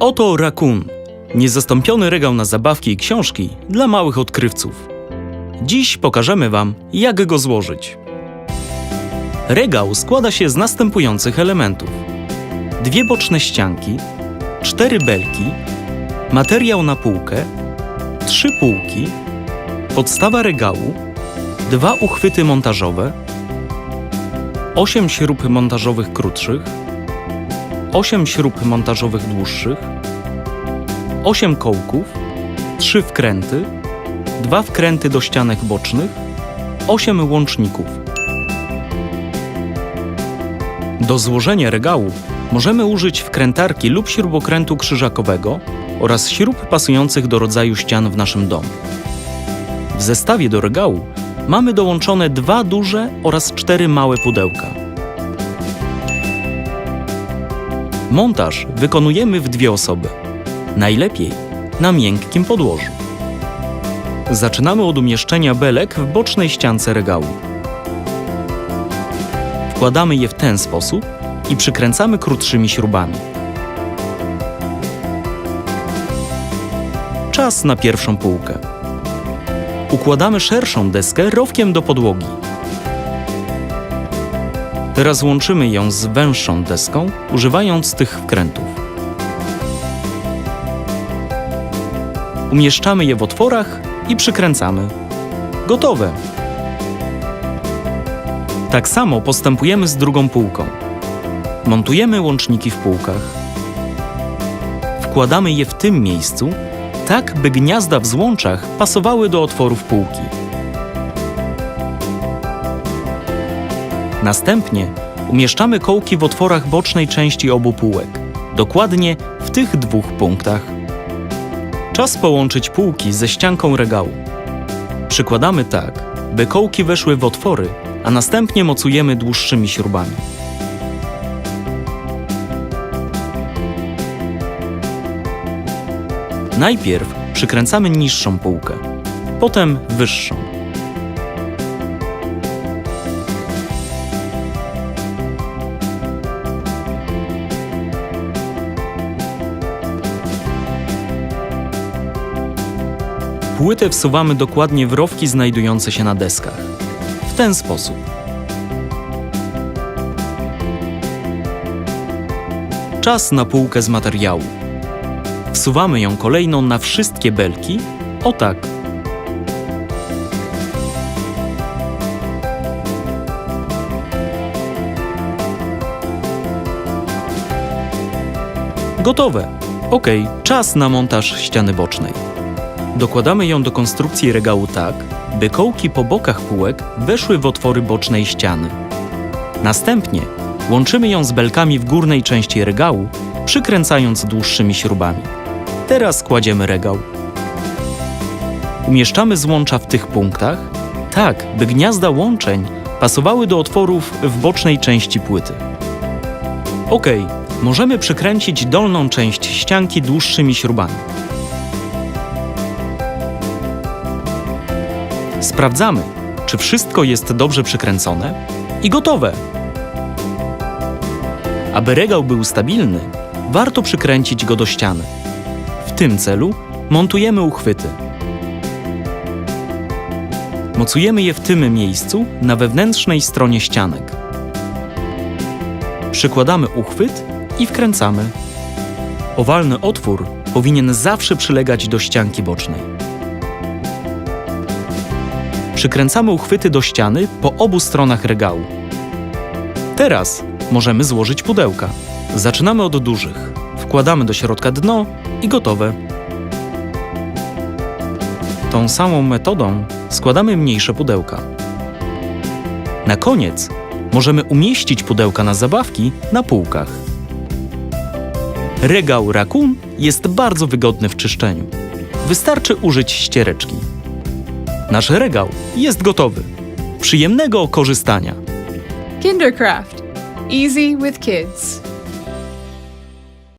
Oto Raccoon. Niezastąpiony regał na zabawki i książki dla małych odkrywców. Dziś pokażemy Wam, jak go złożyć. Regał składa się z następujących elementów: dwie boczne ścianki, cztery belki, materiał na półkę, trzy półki, podstawa regału, dwa uchwyty montażowe, osiem śrub montażowych krótszych, 8 śrub montażowych dłuższych, 8 kołków, 3 wkręty, 2 wkręty do ścianek bocznych, 8 łączników. Do złożenia regału możemy użyć wkrętarki lub śrubokrętu krzyżakowego oraz śrub pasujących do rodzaju ścian w naszym domu. W zestawie do regału mamy dołączone dwa duże oraz cztery małe pudełka. Montaż wykonujemy w dwie osoby. Najlepiej na miękkim podłożu. Zaczynamy od umieszczenia belek w bocznej ściance regału. Wkładamy je w ten sposób i przykręcamy krótszymi śrubami. Czas na pierwszą półkę. Układamy szerszą deskę rowkiem do podłogi. Teraz łączymy ją z węższą deską, używając tych wkrętów. Umieszczamy je w otworach i przykręcamy. Gotowe! Tak samo postępujemy z drugą półką. Montujemy łączniki w półkach. Wkładamy je w tym miejscu, tak by gniazda w złączach pasowały do otworów półki. Następnie umieszczamy kołki w otworach bocznej części obu półek, dokładnie w tych dwóch punktach. Czas połączyć półki ze ścianką regału. Przykładamy tak, by kołki weszły w otwory, a następnie mocujemy dłuższymi śrubami. Najpierw przykręcamy niższą półkę, potem wyższą. Płytę wsuwamy dokładnie w rowki znajdujące się na deskach. W ten sposób. Czas na półkę z materiału. Wsuwamy ją kolejno na wszystkie belki, o tak. Gotowe. Ok, czas na montaż ściany bocznej. Dokładamy ją do konstrukcji regału tak, by kołki po bokach półek weszły w otwory bocznej ściany. Następnie łączymy ją z belkami w górnej części regału, przykręcając dłuższymi śrubami. Teraz kładziemy regał. Umieszczamy złącza w tych punktach, tak by gniazda łączeń pasowały do otworów w bocznej części płyty. Ok, możemy przykręcić dolną część ścianki dłuższymi śrubami. Sprawdzamy, czy wszystko jest dobrze przykręcone i gotowe. Aby regał był stabilny, warto przykręcić go do ściany. W tym celu montujemy uchwyty. Mocujemy je w tym miejscu na wewnętrznej stronie ścianek. Przykładamy uchwyt i wkręcamy. Owalny otwór powinien zawsze przylegać do ścianki bocznej. Przykręcamy uchwyty do ściany po obu stronach regału. Teraz możemy złożyć pudełka. Zaczynamy od dużych. Wkładamy do środka dno i gotowe. Tą samą metodą składamy mniejsze pudełka. Na koniec możemy umieścić pudełka na zabawki na półkach. Regał Raccoon jest bardzo wygodny w czyszczeniu. Wystarczy użyć ściereczki. Nasz regał jest gotowy. Przyjemnego korzystania! Kindercraft. Easy with kids.